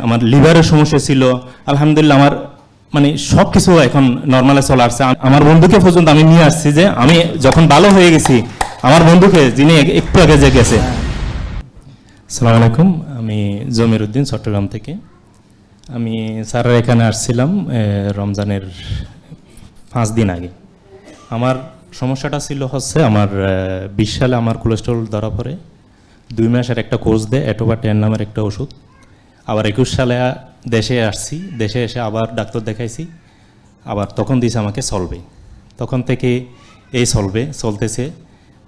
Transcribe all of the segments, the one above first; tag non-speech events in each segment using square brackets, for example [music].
আমার লিভারের সমস্যা ছিল। আলহামদুলিল্লাহ আমার মানে সব কিছু এখন নর্মালে চলে আসছে। আমার বন্ধুকে পর্যন্ত আমি নিয়ে আসছি যে, আমি যখন ভালো হয়ে গেছি, আমার বন্ধুকে যিনি একটু আগে যে গেছে। সালাম আলাইকুম, আমি জমির উদ্দিন, চট্টগ্রাম থেকে। আমি স্যারের এখানে আসছিলাম রমজানের পাঁচ দিন আগে। আমার সমস্যাটা ছিল হচ্ছে আমার বিশ সালে আমার কোলেস্ট্রল ধরা পড়ে। দুই মাসের একটা কোর্স দেয়, এটোবা টেন নামের একটা ওষুধ। আবার একুশ সালে দেশে আসছি, দেশে এসে আবার ডাক্তার দেখাইছি, আবার তখন দিয়েছে আমাকে সলবে। তখন থেকে এই সলবে, চলতেছে,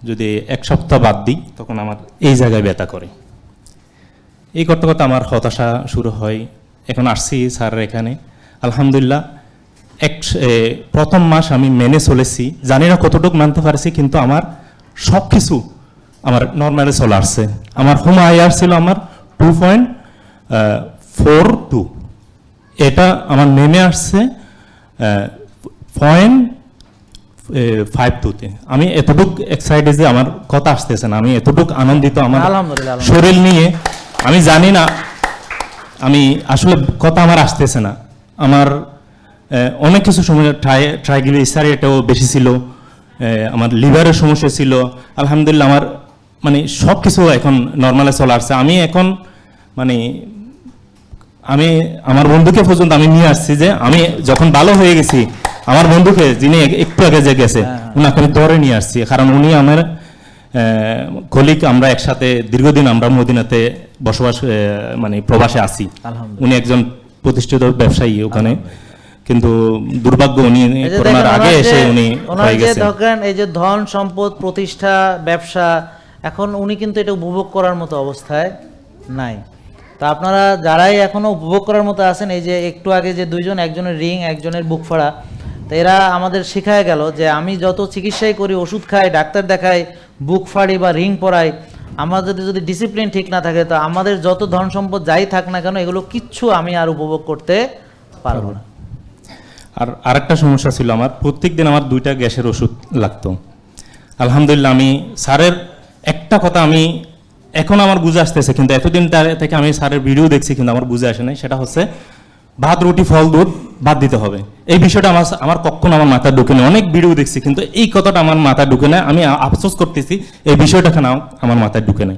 যদি এক সপ্তাহ বাদ দিই, তখন আমার এই জায়গায় ব্যথা করে। এই করতে করতে আমার হতাশা শুরু হয়। এখন আসছি স্যারের এখানে। আলহামদুলিল্লাহ, এক প্রথম মাস আমি মেনে চলেছি। জানি না কতটুকু মানতে পারছি, কিন্তু আমার সব কিছু আমার নর্মালে চলে আসছে। আমার হোম আইআর ছিল আমার টু পয়েন্ট ফোর টু। এটা আমার নেমে আসছে পয়েন্ট ফাইভ টুতে আমি এতটুক এক্সাইটেড যে আমার কথা আসতেছে না। আমি এতটুক আনন্দিত আমার। শরীর নিয়ে। আমি জানি না আমি আসলে কথা আমার আসতেছে না। আমার অনেক কিছু সময় ট্রাই ট্রাইগ্লিসারিডটাও বেশি ছিল আমার লিভারের সমস্যা ছিল। আলহামদুলিল্লাহ আমার মানে সব কিছু এখন নর্মালে চলে আসছে। আমি এখন মানে আমি আমার বন্ধুকে পর্যন্ত আমি নিয়ে আসছি যে আমি যখন ভালো হয়ে গেছি আমার বন্ধুকে যিনি একটু আগে যে গেছে উনাকে আমি ধরে নিয়ে আসছি। কারণ উনি আমার কলিক আমরা একসাথে দীর্ঘদিন আমরা মদিনাতে বসবাস মানে প্রবাসে আছি। উনি একজন প্রতিষ্ঠিত ব্যবসায়ী ওখানে। কিন্তু দুর্ভাগ্য উনি করোনার আগে এসে উনি হয়ে গেছে ধরেন এই যে ধন সম্পদ প্রতিষ্ঠা ব্যবসা এখন উনি কিন্তু এটা উপভোগ করার মতো অবস্থায় নাই। তা আপনারা যারাই এখনও উপভোগ করার মতো আছেন, এই যে একটু আগে যে দুইজন, একজনের রিং, একজনের বুক ফাড়া, তো এরা আমাদের শেখায় গেল যে আমি যত চিকিৎসাই করি, ওষুধ খাই, ডাক্তার দেখাই, বুক ফাড়ি বা রিং পরাই, আমাদের যদি ডিসিপ্লিন ঠিক না থাকে, তো আমাদের যত ধন সম্পদ যাই থাক না কেন, এগুলো কিচ্ছু আমি আর উপভোগ করতে পারব না। আর আরেকটা সমস্যা ছিল আমার প্রত্যেক দিন আমার দুইটা গ্যাসের ওষুধ লাগতো। আলহামদুলিল্লাহ আমি স্যারের একটা কথা আমি এখন আমার বুঝে আসতেছে কিন্তু এতদিন তার- থেকে আমি স্যারের ভিডিও দেখছি কিন্তু আমার বুঝে আসে নাই। সেটা হচ্ছে ভাত রুটি ফল দুধ বাদ দিতে হবে। এই বিষয়টা আমার আমার কখনো আমার মাথায় ঢুকে নেই। অনেক ভিডিও দেখছি কিন্তু এই কথাটা আমার মাথায় ঢুকে নেয় আমি আফসোস করতেছি এই বিষয়টা কেন আমার মাথায় ঢুকে নেই।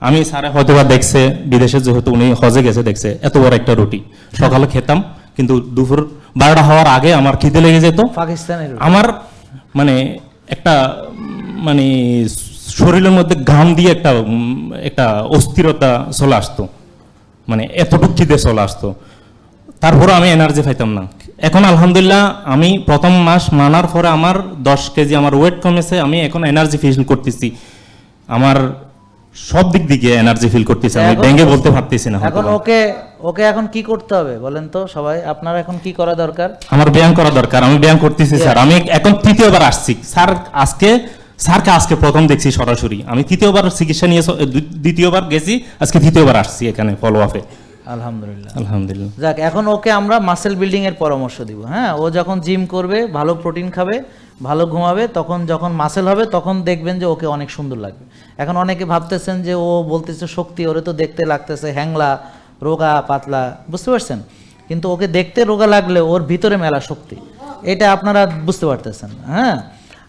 আমি স্যারে হয়তো বা দেখছে বিদেশে যেহেতু উনি হজে গেছে দেখছে এত বড় একটা রুটি। সকালে খেতাম কিন্তু দুপুর বারোটা হওয়ার আগে আমার খিদে লেগে যেত। পাকিস্তানের আমার মানে একটা মানে শরীরের মধ্যে ঘাম দিয়ে একটা একটা অস্থিরতা চলে আসতো। মানে এতটুক খিদে চলে আসতো। তারপরে আমি এনার্জি পাইতাম না। এখন আলহামদুলিল্লাহ আমি প্রথম মাস মানার পরে আমার দশ কেজি আমার ওয়েট কমেছে আমি এখন এনার্জি ফিল করতেছি। আমার সব দিক দিকে এনার্জি ফিল করতেছি আমি ব্যাঙ্গে বলতে পারতেছি না এখন ওকে ওকে এখন কি করতে হবে বলেন তো সবাই? আপনার এখন কি করা দরকার? আমার ব্যায়াম করা দরকার আমি ব্যায়াম করতেছি স্যার। আমি এখন তৃতীয়বার আসছি। স্যার আজকে স্যারকে আজকে প্রথম দেখছি সরাসরি। আমি তৃতীয়বার চিকিৎসা নিয়ে দ্বিতীয়বার গেছি আজকে তৃতীয়বার আসছি এখানে ফলো আপে আলহামদুলিল্লাহ। আলহামদুলিল্লাহ। যাক এখন ওকে আমরা মাসেল বিল্ডিং এর পরামর্শ দিব হ্যাঁ? ও যখন জিম করবে ভালো প্রোটিন খাবে ভালো ঘুমাবে তখন যখন মাসেল হবে তখন দেখবেন যে ওকে অনেক সুন্দর লাগবে। এখন অনেকে ভাবতেছেন যে ও বলতেছে শক্তি ওরে তো দেখতে লাগতেছে হ্যাংলা রোগা পাতলা বুঝতে পারছেন? কিন্তু ওকে দেখতে রোগা লাগলে ওর ভিতরে মেলা শক্তি। এটা আপনারা বুঝতে পারতেছেন হ্যাঁ?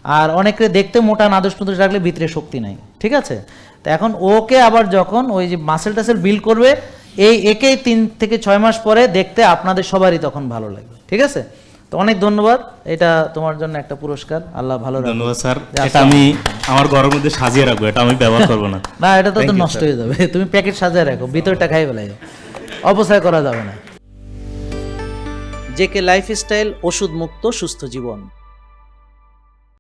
আর অনেকে দেখতে মোটা নাদুস টুদুস রাখলে ভিতরে শক্তি নাই ঠিক আছে? তো এখন ওকে আবার যখন ওই যে মাসেল টাসেল বিল্ড করবে এই একেই তিন থেকে ছয় মাস পরে দেখতে আপনাদের সবারই তখন ভালো লাগবে ঠিক আছে? তো অনেক ধন্যবাদ এটা তোমার জন্য একটা পুরস্কার আল্লাহ ভালো। ধন্যবাদ স্যার। এটা আমি আমার ঘরের মধ্যে সাজিয়ে রাখব এটা আমি ব্যবহার করব না। [laughs] না এটা তো নষ্ট হয়ে যাবে তুমি প্যাকেট সাজিয়ে রাখো ভিতরটা খাই ফেলাই অপচয় করা যাবে না। জেকে লাইফস্টাইল ওষুধ মুক্ত সুস্থ জীবন।